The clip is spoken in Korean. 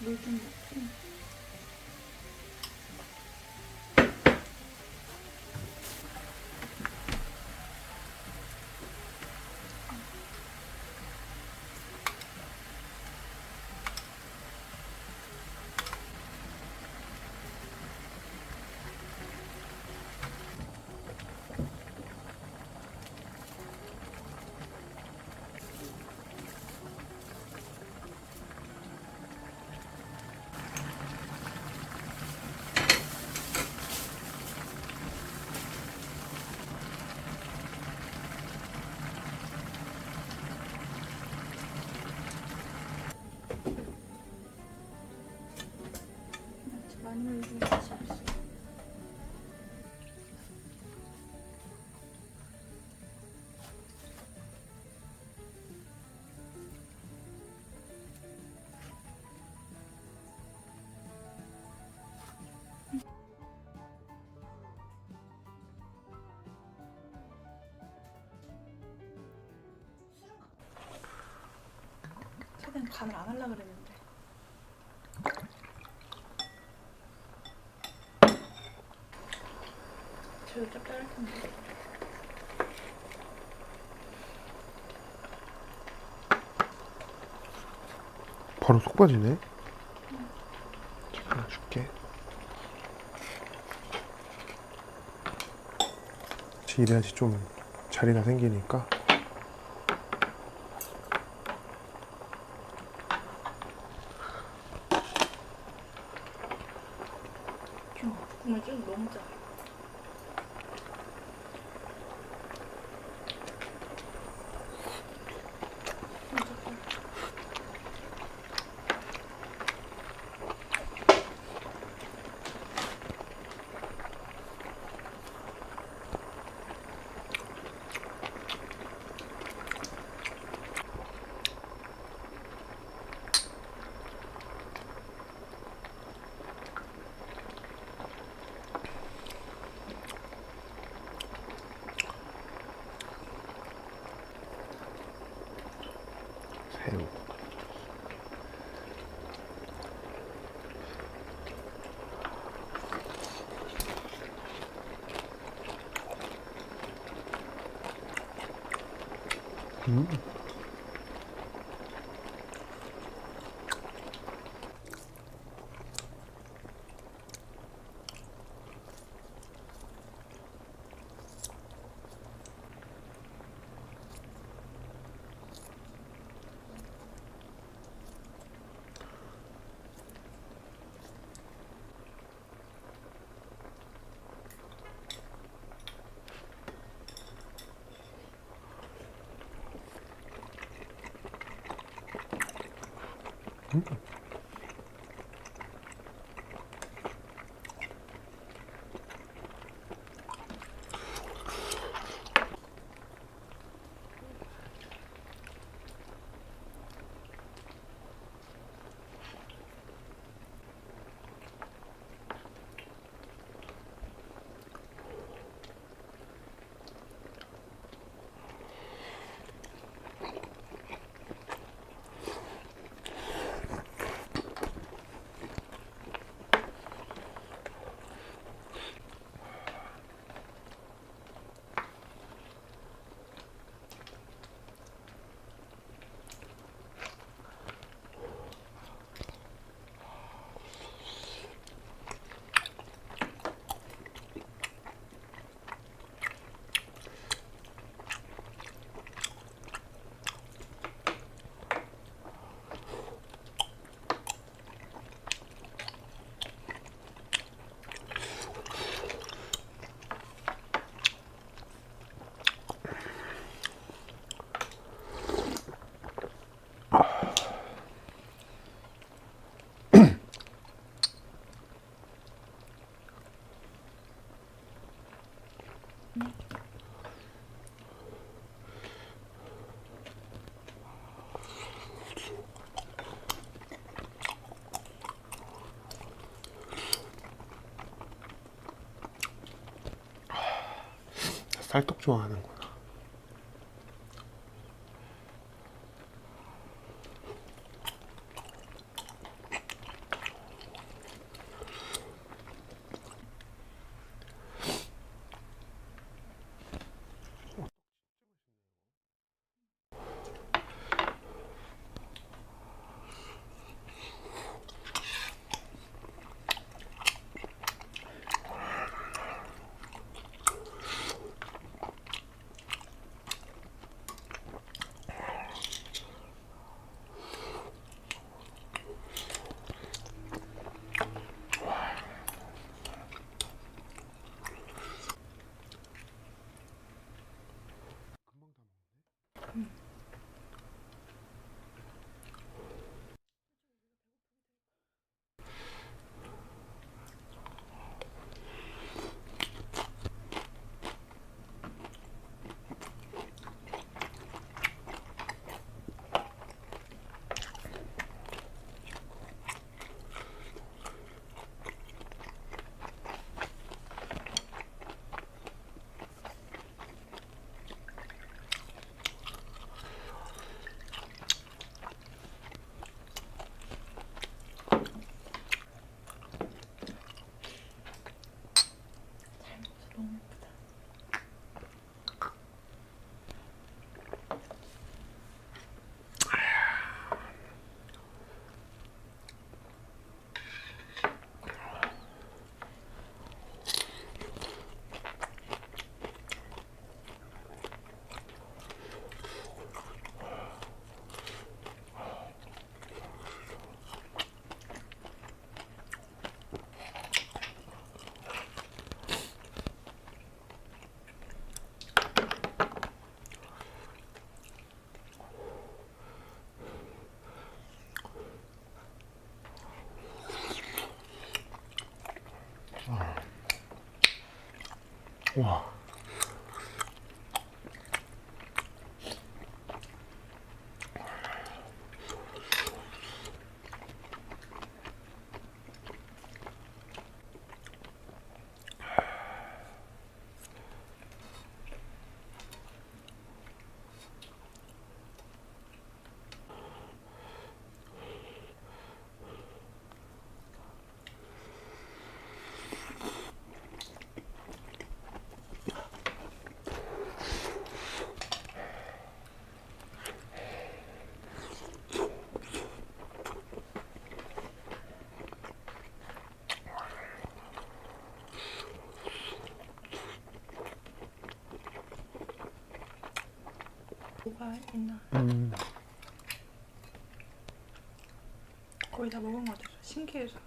Будем. 간을 안 하려고 그랬는데. 저기 짭짤할 텐데. 바로 속 빠지네. 잠깐 줄게. 같이 이래야지 좀 자리가 생기니까. 좀 국물 좀 너무 짜. hell. Mm. 음. 쌀떡 좋아하는구나. Wow. 뭐가 있나? 음. 거의 다 먹은 것 같아서 신기해서.